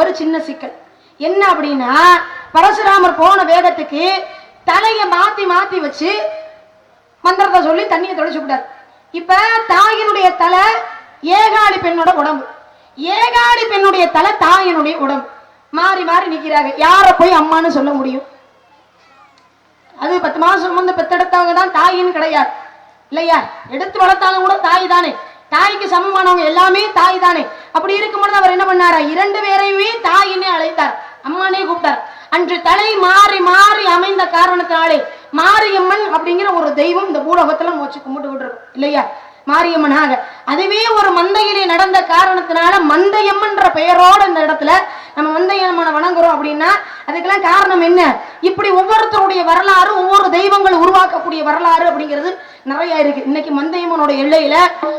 ஒரு சின்ன சிக்கல். என்ன அப்படின்னா பரசுராமர் போன வேகத்துக்கு தலையை மாத்தி மாத்தி வச்சு மந்திரத்தை சொல்லி தண்ணியை தொலைச்சு விட்டார். இப்ப தாயினுடைய தலை ஏகாடி பெண்ணோட உடம்பு. ஏகாடி பெண்ணுடைய தலை தாயினுடைய உடம்பு. மாறி மாறி நிக்கிறாங்க யார போய் அம்மான்னு சொல்ல முடியும்? அது பத்து மாசம் வந்து பெத்தெடுத்தவங்க தான் தாயின்னு கிடையாது. இல்லையா? எடுத்து வளர்த்தாலும் கூட தாய் தானே. தாய்க்கு சமமானவங்க எல்லாமே தாய் தானே அப்படி இருக்கும்போது அவர் என்ன பண்ணாரா? இரண்டு பேரையுமே தாயினே அழைத்தார். அம்மானே கூப்பிட்டார். அன்று தலை மாறி மாறி அமைந்த காரணத்தினாலே மாரியம்மன் அப்படிங்கிற ஒரு தெய்வம் இந்த பூலோகத்துல மோச்சு கும்பிட்டு இருக்கோம் இல்லையா? மாரியம்மனாக. அதுவே ஒரு மந்தையிலே நடந்த காரணத்தினால மந்தையம்மன்ற பெயரோட இந்த இடத்துல அப்படின்னா அதுக்கெல்லாம் காரணம் என்ன? இப்படி ஒவ்வொருத்தருடைய வரலாறு ஒவ்வொரு தெய்வங்கள் உருவாக்கக்கூடிய வரலாறு அப்படிங்கிறது நிறைய இருக்கு. இன்னைக்கு மந்தையம்மனோட எல்லையில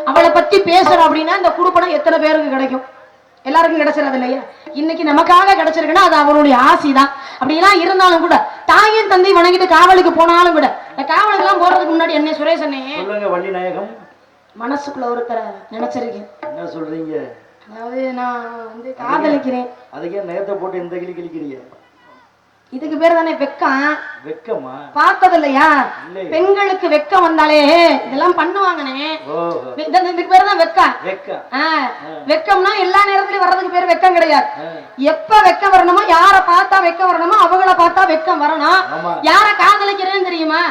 அவளை பத்தி பேசுறோம் அப்படின்னா இந்த குடுப்படம் எத்தனை பேருக்கு கிடைக்கும்? எல்லாருக்கும் கிடைச்சிடாது இல்லையா? இன்னைக்கு நமக்காக கிடைச்சிருக்குன்னா அது அவருடைய ஆசி தான் அப்படிலாம் இருந்தாலும் கூட தாயின் தந்தை வணங்கிட்டு காவலுக்கு போனாலும் கூட இந்த காவலுக்கு எல்லாம் போறதுக்கு முன்னாடி என்ன சுரேஷ் அண்ணே சொல்லுங்க வள்ளி நாயகம். மனசுக்குள்ள ஒருத்தரை நினைச்சிருக்கேன். என்ன சொல்றீங்க? அதாவது நான் வந்து காதலிக்கிறேன். அதுக்கே நேரத்தை போட்டு எந்த கிளி கிளிக்கிறீங்க? இதுக்கு பேர் தானே வெக்கம். வெக்கமா? பார்த்தது இல்லையா. இல்லை. பெண்களுக்கு வெக்கம் வந்தாலே இதெல்லாம் இந்த- இதுக்கு பேர் தான் வெக்கம். வெக்கம்னா எல்லா நேரத்துலயும் வர்றதுக்கு பேர் வெக்கம் கிடையாது. எப்ப வெக்கம் வரணுமோ யார பார்த்தா வெக்கம் வரணுமோ அவங்கள பார்த்தா வெக்கம் வரணும். யார காதலிக்கிறேன்னு தெரியுமா?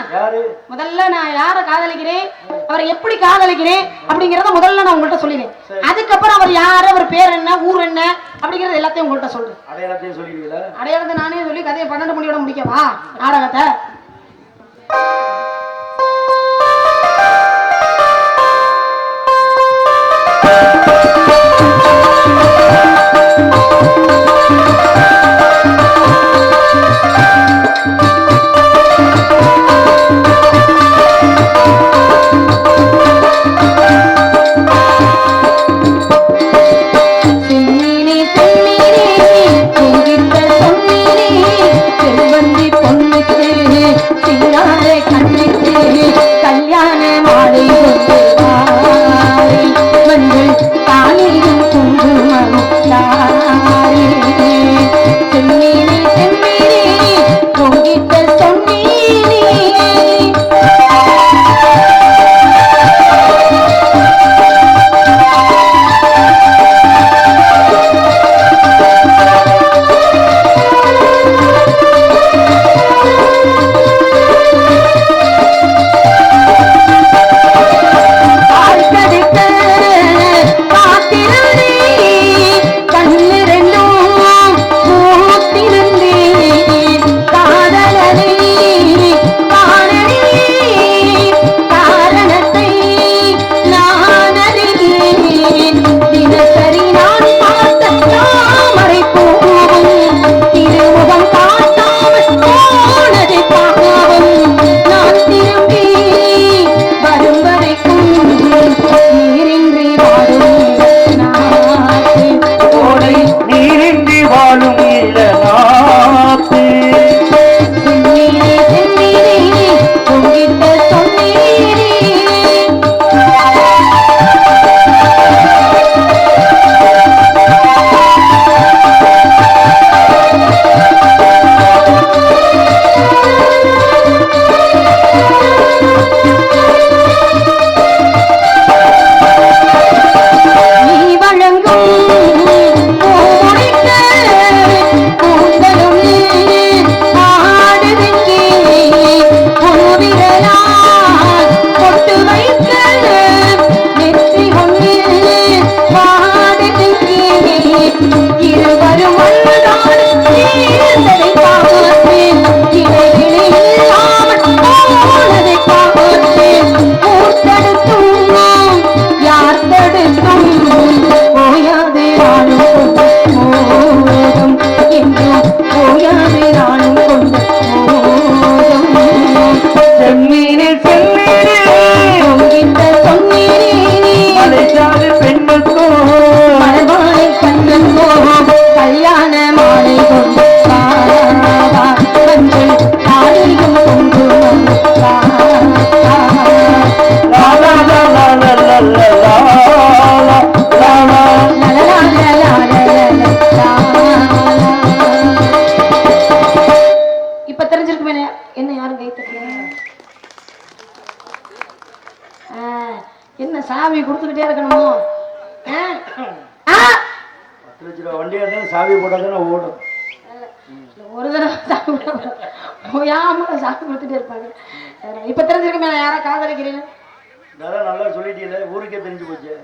முதல்ல நான் யார காதலிக்கிறேன்? அவரை எப்படி காதலிக்கிறேன்? அப்படிங்கறத முதல்ல நான் உங்கள்கிட்ட சொல்லிடுறேன். அதுக்கப்புறம் அவர் யாரு அவர் பேர் என்ன ஊர் என்ன அப்படிங்கறது எல்லாத்தையும் உங்கள்கிட்ட சொல்றேன். அடையாளத்தையும் நானே சொல்லி கதையை பன்னெண்டு மணியோட முடிக்கவா நாடகத்தை ஒரு தடவை கும்பிட- ஓயாம சாமி கொடுத்துட்டே இருப்பாங்க. இப்ப தெரிஞ்சிருக்குமே நான் யாரா காதலிக்கிறேன்னு? அதான் நல்லா சொல்லிட்டீங்களே ஊருக்கே தெரிஞ்சு போச்சு?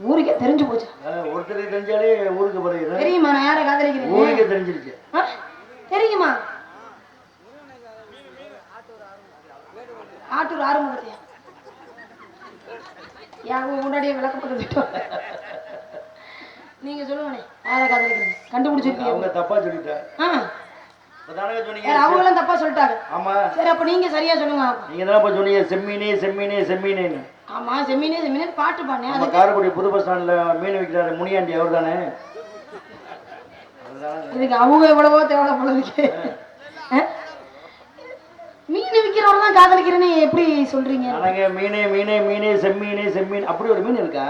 ஊருக்கே தெரிஞ்சு போச்சு? ஒருத்தருக்கு தெரிஞ்சாலே ஊருக்கு பிறகு. தெரியுமா நான் யாரை காதலிக்கிறேன் ஊருக்கே தெரிஞ்சிருச்சு. தெரியுமா? ஆட்டூர் ஆறுமுகத்தையா? யாரும் முன்னாடியே விளக்கப்பட்டு விட்டோம் நீங்க சொல்லுவானே யாரை காதலிக்கிறீங்க கண்டுபிடிச்சிருக்கீங்க அவங்க தப்பா சொல்லிட்டா ஆ. இப்பதானே சொன்னீங்க? யார் அவங்களும் தப்பா சொல்லிட்டாங்க. ஆமா. சரி அப்ப நீங்க சரியா சொல்லுங்க நீங்க தான் சொன்னீங்க செம்மீனே செம்மீனே செம்மீனேன்னு. ஆமா செம்மீனே செம்மீனே பாட்டு நம்ம அது காரைக்குடி புது பஸ் ஸ்டாண்ட்ல மீன் விற்கிறாரு முனியாண்டி அவர் தானே? இதுக்கு அவங்க எவ்வளவோ தேவை ஆ? மீன் விற்கிறவங்க தான் காதலிக்கிறேன்னு எப்படி சொல்றீங்க? மீனே மீனே மீனே செம்மீனே செம்மீன். அப்படி ஒரு மீன் இருக்கா?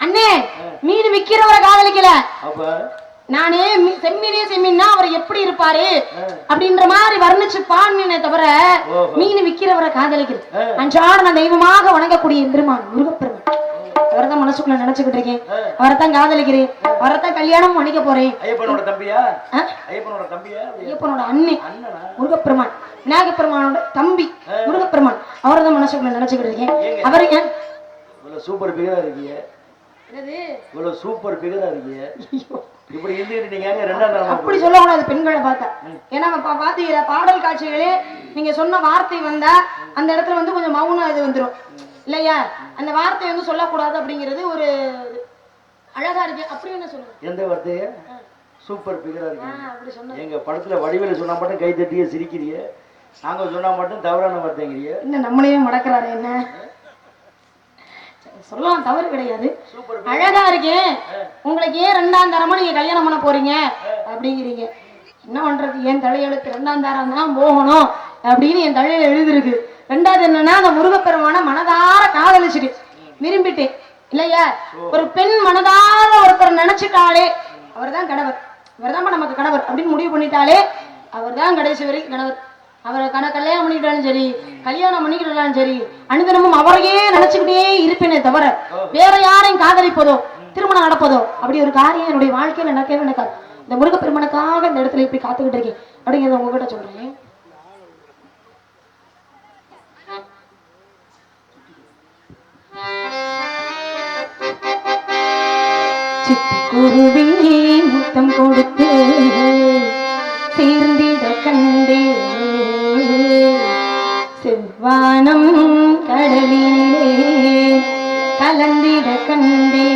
அண்ணே மீன் விக்கிறவரை காதலிக்கல. நானே செம்மீனே செம்மீன்னா அவர் எப்படி இருப்பாரு. அப்படின்ற மாதிரி வர்ணிச்சு பாடினே தவிர. மீன் விக்கிறவரை காதலிக்கிறது. அன்றாட நான் தெய்வமாக வணங்கக்கூடிய பெருமான் முருகப்பெருமான். அவரைதான் மனசுக்குள்ள நினைச்சுக்கிட்டு இருக்கேன். அவரைத்தான் காதலிக்கிறேன். அவரைத்தான் கல்யாணம் பண்ணிக்க போறேன். ஐயப்பனோட தம்பியா? ஆ? ஐயப்பனோட தம்பியா? ஐயப்பனோட அண்ணன் அண்ணனா? முருகப்பெருமான். விநாயகப் பெருமானோட தம்பி முருகப்பெருமான். அவரைதான் மனசுக்குள்ள நினைச்சுக்கிட்டு இருக்கேன்? அவர் சூப்பர் பிகரா இருக்கீங்க? இவ்வளவு சூப்பர் பிகரா இருக்கீங்க. இப்படி இருந்துட்டு நீங்க ரெண்டாம் அப்படி சொல்லக்கூடாது பெண்களை பார்த்தா. ஏன்னா பாத்தீங்களா பாடல் காட்சிகளே நீங்க சொன்ன வார்த்தை வந்தா அந்த இடத்துல வந்து கொஞ்சம் மௌனம் இது வந்துரும். இல்லையா? அந்த வார்த்தை வந்து சொல்லக்கூடாது அப்படிங்கிறது ஒரு. அழகா இருக்கு. அப்படி என்ன சொல்லுங்க. எந்த வார்த்தைய சூப்பர் பிகரா சொன்ன. எங்க படத்துல வடிவேலு சொன்னா மட்டும் கை தட்டியே சிரிக்கிறீங்க. நாங்க சொன்னா மட்டும் தவறான வார்த்தைங்கிறிய என்ன நம்மளையே மடக்கிறாரு என்ன? சொல்லலாம் தவறு கிடையாது. அழகா இருக்கேன் உங்களுக்கு ஏன் ரெண்டாம் தரமா நீங்க கல்யாணம் பண்ண போறீங்க. அப்படிங்கிறீங்க. என்ன பண்றது? என் தலையெழுத்து ரெண்டாம் தரம் தான் போகணும் அப்படின்னு என் தலையில எழுதிருக்கு ரெண்டாவது என்னன்னா அந்த முருகப்பெருமான மனதார காதலிச்சுட்டு விரும்பிட்டேன். இல்லையா? ஒரு பெண் மனதார ஒருத்தர் நினைச்சிட்டாலே அவர்தான் கணவர். இவர்தான் நமக்கு கணவர் அப்படின்னு முடிவு பண்ணிட்டாலே அவர்தான் கடைசி வரைக்கும் கணவர். அவரை கண கல்யாணம் பண்ணிக்கிட்டாலும் சரி கல்யாணம் பண்ணிக்கிட்டாலும் சரி அனுதினமும் அவரையே நினைச்சுக்கிட்டே இருப்பேனே தவிர வேற யாரையும் காதலிப்பதோ திருமணம் நடப்பதோ அப்படி ஒரு காரியம் என்னுடைய வாழ்க்கையில நடக்கவே நடக்காது. இந்த முருகப்பெருமனுக்காக இந்த இடத்துல இப்படி காத்துக்கிட்டு இருக்கேன். அப்படிங்கிறத உங்ககிட்ட சொல்றேன். சிட்டுக்குருவி முத்தம் கொடுத்து வானம் கடலிலே கலந்திட கண்டே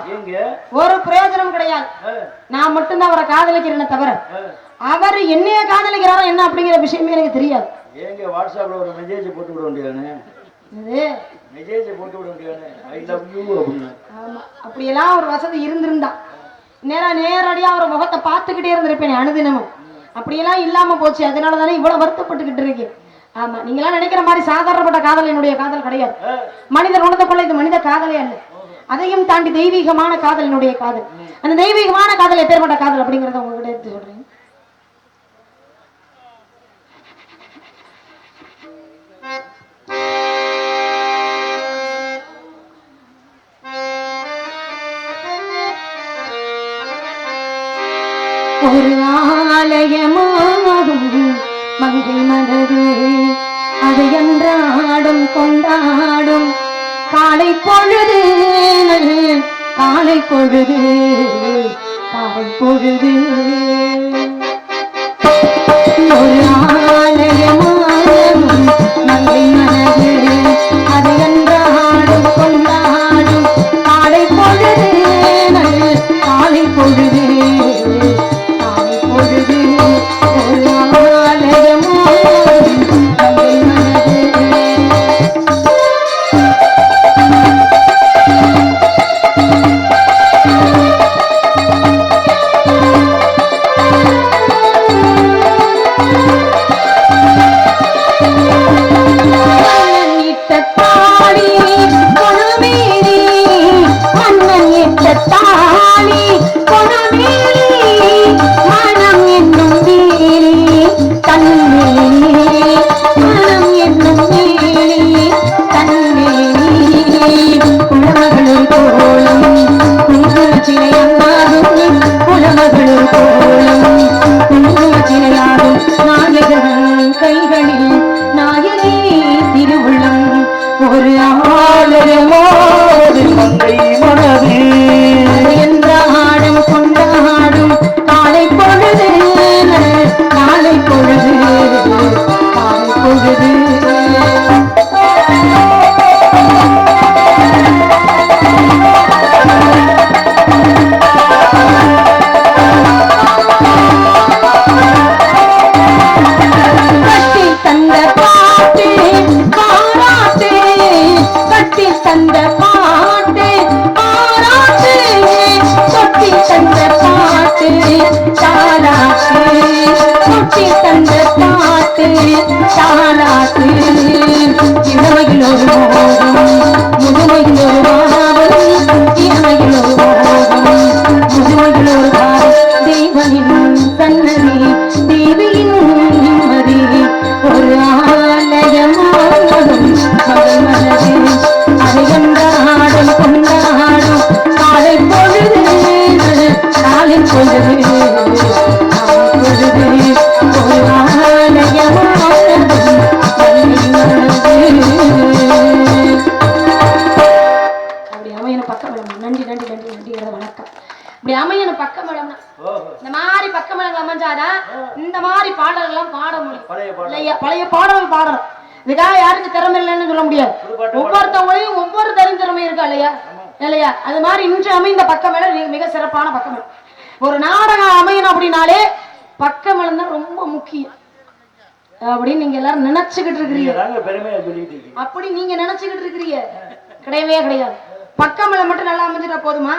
பிரயோஜனம். ஒரு பிரயோஜனம் கிடையாது. நான் மட்டும்தான் அவரை காதலிக்கிறேனே தவிர. அவர் என்னைய காதலிக்கிறாரா என்ன அப்படிங்கிற விஷயமே எனக்கு தெரியாது. ஏங்க வாட்ஸ்அப்ல ஒரு மெசேஜ் போட்டு விட வேண்டியதானே? மெசேஜ் போட்டு விட வேண்டியதானே? ஐ லவ் யூ அப்படின்னு. ஆமா. அப்படியெல்லாம் ஒரு வசதி இருந்திருந்தா. நேரா நேரடியா அவர் முகத்தை பார்த்துக்கிட்டே இருந்திருப்பேன் அனுதினமும். அப்படியெல்லாம் இல்லாம போச்சு. அதனால தானே இவ்வளவு வருத்தப்பட்டுக்கிட்டு இருக்கேன். ஆமா. நீங்களாம் நினைக்கிற மாதிரி சாதாரணப்பட்ட காதல் என்னுடைய காதல் கிடையாது. மனிதர் உணர்ந்தக்குள்ள இது மனித காதலே அல்ல. அதையும் தாண்டி தெய்வீகமான காதலினுடைய காதல். அந்த தெய்வீகமான காதல் எப்பேற்பட்ட காதல் அப்படிங்கறத உங்ககிட்ட எடுத்து சொல்றேன். ஒரு ஆலயமாகும் மங்கை மனது அதை என்றாடும் கொண்டாடும் காலை பொழுது காலை பொழுது காலை பொழுது. ஒரு ஆலயமாகும் மங்கை மனது அது கொண்டாடும். காலை பொழுது காலை பொழுது. மிக சிறப்பான பக்கமேளம் ஒரு நாடகம் அமையணும் அப்படின்னாலே பக்கமேளம் தான் ரொம்ப முக்கியம். அப்படின்னு நீங்க எல்லாரும் நினைச்சுக்கிட்டு இருக்கிறீங்க. அப்படி நீங்க நினைச்சுக்கிட்டு இருக்கிறீங்க. கிடையவே கிடையாது. பக்கமேளம் மட்டும் நல்லா அமைஞ்சிட்டா போதுமா?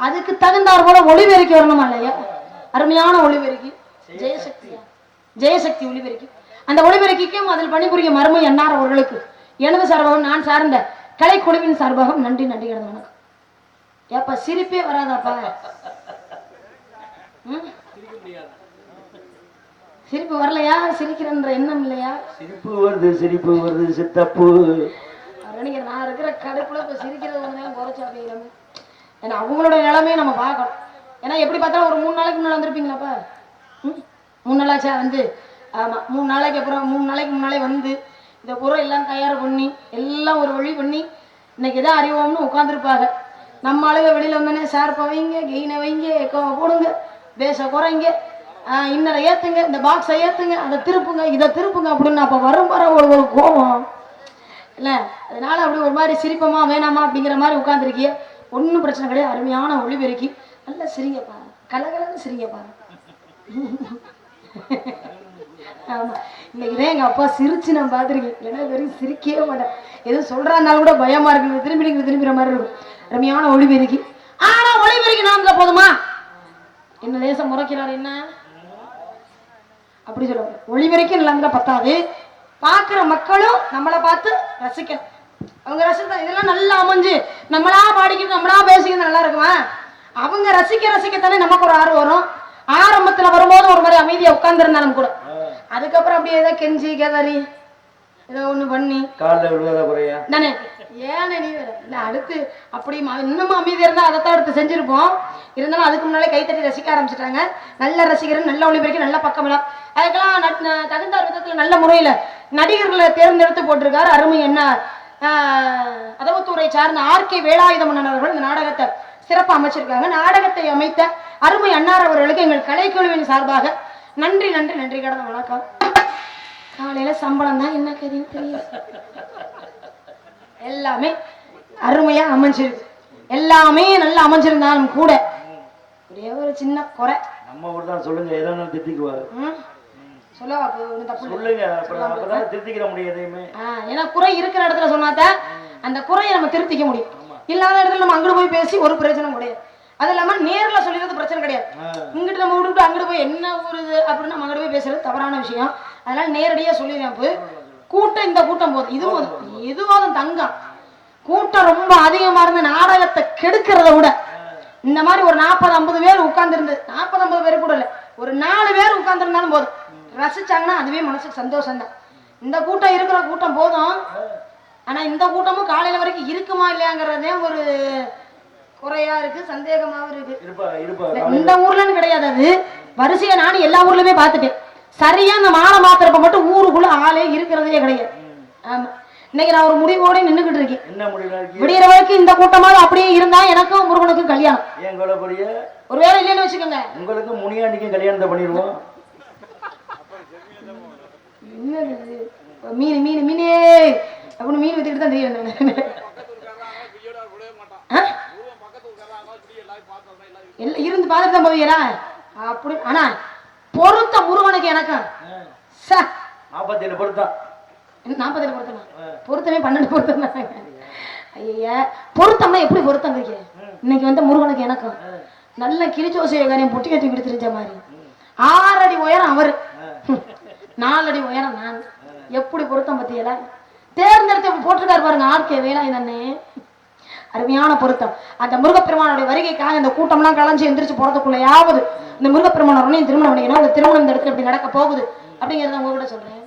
அதுக்கு தகுந்தாற் போல ஒளிபெருக்கி வரணுமா இல்லையா? அருமையான ஒளிபெருக்கி. ஜெயசக்தியா ஜெயசக்தி ஒளிபெருக்கி. அந்த ஒளிபெருக்கிக்கும் அதில் பணிபுரியும் மருமை என்னார் அவர்களுக்கு. எனது சார்பாகவும் நான் சார்ந்த கலைக்குழுவின் சார்பாகவும் நன்றி நன்றி கிடந்த வணக்கம் ஏப்பா சிரிப்பே வராதாப்பா? சிரிப்பு வரலையா? சிரிக்கிறன்ற எண்ணம் இல்லையா? சிரிப்பு வருது சிரிப்பு வருது சித்தப்பு. நினைக்கிறேன் நான் இருக்கிற கடுப்புல இப்ப சிரிக்கிறது ஒண்ணுதான் குறைச்சா அப்படிங்கிறமே ஏன்னா அவங்களோட நிலைமையை நம்ம பார்க்கணும். ஏன்னா எப்படி பார்த்தாலும் ஒரு மூணு நாளைக்கு முன்னாடி வந்திருப்பீங்களாப்பா? மூணு நாளாச்சா? வந்து ஆமா மூணு நாளைக்கு அப்புறம் மூணு நாளைக்கு முன்னாலே வந்து இந்த பொருள் எல்லாம் தயார் பண்ணி எல்லாம் ஒரு வழி பண்ணி இன்னைக்கு எதாவது அறிவோம்னு உட்காந்துருப்பாங்க நம்ம ஆளுங்க வெளியில வந்தோடனே ஷார்ப்பை வைங்க கெயினை வைங்க எக்கோவை போடுங்க பேச குறைங்க ஆஹ் இன்னரை ஏற்றுங்க இந்த பாக்ஸை ஏற்றுங்க அதை திருப்புங்க இதை திருப்புங்க அப்படின்னு அப்போ வரும் வர ஒரு ஒரு கோபம். இல்லை அதனால அப்படி ஒரு மாதிரி சிரிப்பமா வேணாமா அப்படிங்கிற மாதிரி உட்காந்துருக்கிய ஒன்றும் பிரச்சனை கிடையாது. அருமையான ஒளிபெருக்கி நல்லா சிரிங்க பாரு கலகலன்னு சிரிங்க பாரு ஆமாம் இன்னைக்கு தான் எங்க அப்பா சிரிச்சு நான் பார்த்துருக்கேன். ஏன்னா வெறும் சிரிக்கவே மாட்டேன். எதுவும் சொல்கிறாருனாலும் கூட பயமா இருக்கு. திரும்பி நீங்க திரும்பிற மாதிரி இருக்கும். ரம்மியான ஒளிபெருக்கி ஆனா ஒளிபெருக்கி நான் இருந்தா போதுமா? என்ன லேசம் முறைக்கிறார் என்ன? அப்படி சொல்லுவாங்க ஒளிபெருக்கி நல்லா இருந்தா பத்தாது. பார்க்குற மக்களும் நம்மளை பார்த்து ரசிக்கணும் அவங்க ரசித்தா இதெல்லாம் நல்லா அமைஞ்சு நம்மளா பாடிக்கிட்டு நம்மளா பேசிக்கிட்டு நல்லா இருக்குமா? அவங்க ரசிக்க ரசிக்கத்தானே நமக்கு ஒரு ஆர்வம் வரும். ஆரம்பத்துல வரும்போது ஒரு மாதிரி அமைதியா உட்கார்ந்துருந்தாலும் கூட. அதுக்கப்புறம் அப்படியே ஏதோ கெஞ்சி கதறி ஏதோ ஒண்ணு பண்ணி. காலில் விழுவாத குறையா? நானே ஏன் நீ வேற. இல்ல அடுத்து அப்படி இன்னமும் அமைதியாக இருந்தால் அதைத்தான் அடுத்து செஞ்சுருப்போம். இருந்தாலும் அதுக்கு முன்னாலே கைத்தட்டி ரசிக்க ஆரம்பிச்சிட்டாங்க. நல்ல ரசிகர் நல்ல ஒளிபெருக்கி நல்ல பக்கமெல்லாம். அதுக்கெல்லாம் நட்- தகுந்த விதத்தில் நல்ல முறையில் நடிகர்களை தேர்ந்தெடுத்து போட்டிருக்காரு அருமை என்ன அதவத்தூரை சார்ந்த ஆர்கே வேலாயுதமன்னன் அவர்கள் இந்த நாடகத்தை சிறப்பாக அமைச்சிருக்காங்க. நாடகத்தை அமைத்த அருமை அன்னார் அவர்களுக்கு எங்கள் கலைக்குழுவின் சார்பாக நன்றி நன்றி நன்றி கடந்த வணக்கம். காலையில சம்பளம் தான் என்ன கதையும் தெரியும் எல்லாமே அருமையா அமைஞ்சிருக்கு எல்லாமே நல்லா அமைஞ்சிருந்தாலும் கூட ஒரே ஒரு சின்ன குறை. நம்ம ஊர் தான் சொல்லுங்க எதனா திருத்திக்குவாரு? சொல்லவா. சொல்லுங்க அப்பதான் திருத்திக்கிற முடியும் எதையுமே. ஏன்னா குறை இருக்கிற இடத்துல சொன்னாதான் அந்த குறையை நம்ம திருத்திக்க முடியும். இல்லாத இடத்துல நம்ம அங்கிட்டு போய் பேசி ஒரு பிரச்சனை கிடையாது. அது இல்லாம நேர்ல சொல்லிடுறது பிரச்சனை கிடையாது. இங்கிட்டு நம்ம விட்டுட்டு அங்கிட்டு போய் என்ன ஊர் அப்படின்னு நம்ம அங்கிட்டு போய் பேசுறது தவறான விஷயம். அதனால நேரடியா சொல்லிடுறேன் கூட்டம் இந்த கூட்டம் போதும். இதுவும் இதுவாதும் தங்கம். கூட்டம் ரொம்ப அதிகமா இருந்து நாடகத்தை கெடுக்கிறத விட இந்த மாதிரி ஒரு நாற்பது ஐம்பது பேர் உட்கார்ந்துருந்து நாற்பது ஐம்பது பேர் கூட இல்லை ஒரு நாலு பேர் உட்கார்ந்துருந்தாலும் போதும். ரசிச்சாங்கன்னா அதுவே மனசுக்கு சந்தோஷம் தான் இந்த கூட்டம் இருக்கிற கூட்டம் போதும். ஆனா இந்த கூட்டமும் காலையில வரைக்கும் இருக்குமா இல்லையாங்கிறதே ஒரு குறையா இருக்கு சந்தேகமாவும் இருக்கு. இந்த ஊர்லன்னு கிடையாது அது. வரிசையா நானும் எல்லா ஊர்லயுமே பார்த்துட்டேன். சரியா அந்த மாலை மாத்திரப்ப மட்டும் ஊருக்குள்ள ஆளே இருக்கிறதே கிடையாது. ஆமா. இன்னைக்கு நான் ஒரு முடிவோட நின்னுகிட்டு இருக்கேன். விடியற வரைக்கும் இந்த கூட்டமாவது அப்படியே இருந்தா எனக்கும் முருகனுக்கும் கல்யாணம். ஒருவேளை இல்லைன்னு வச்சுக்கோங்க. உங்களுக்கு முனியாண்டிக்கும் கல்யாணத்தை பண்ணிடுவோம்? மீன் மீன் மீனே. அப்படின்னு மீன் வித்துக்கிட்டு தான் தெரியும் இருந்து பார்த்துட்டு தான் போவீரா அப்படி ஆனா பொருத்த முருகனுக்கு எனக்கும் ச. நாற்பத்தேழு பொருத்தம். நாற்பத்தேழு பொருத்தமா? பொருத்தமே பன்னெண்டு பொருத்தம் தான்? ஐயா பொருத்தம்னா எப்படி பொருத்தம் இன்னைக்கு வந்து முருகனுக்கு எனக்கும். நல்ல கிளிச்சோசியக்காரையும் பொட்டி கட்டி கொடுத்துருச்ச மாதிரி. ஆறடி உயரம் அவரு. நாலடி உயரம் நான். எப்படி பொருத்தம் பத்தியல தேர்ந்தெடுத்து போட்டிருக்காரு பாருங்க ஆர்கே வேலாயுதண்ணே. அருமையான பொருத்தம். அந்த முருகப்பெருமானுடைய வருகைக்காக இந்த கூட்டம்லாம் கலைஞ்சு எந்திரிச்சு போறதுக்குள்ளையாவது இந்த முருகப்பெருமான உடனே திருமணம் பண்ணிக்கணும் அந்த திருமணம் இந்த இடத்துல இப்படி நடக்க போகுது அப்படிங்கிறத உங்ககிட்ட சொல்றேன்.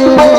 you.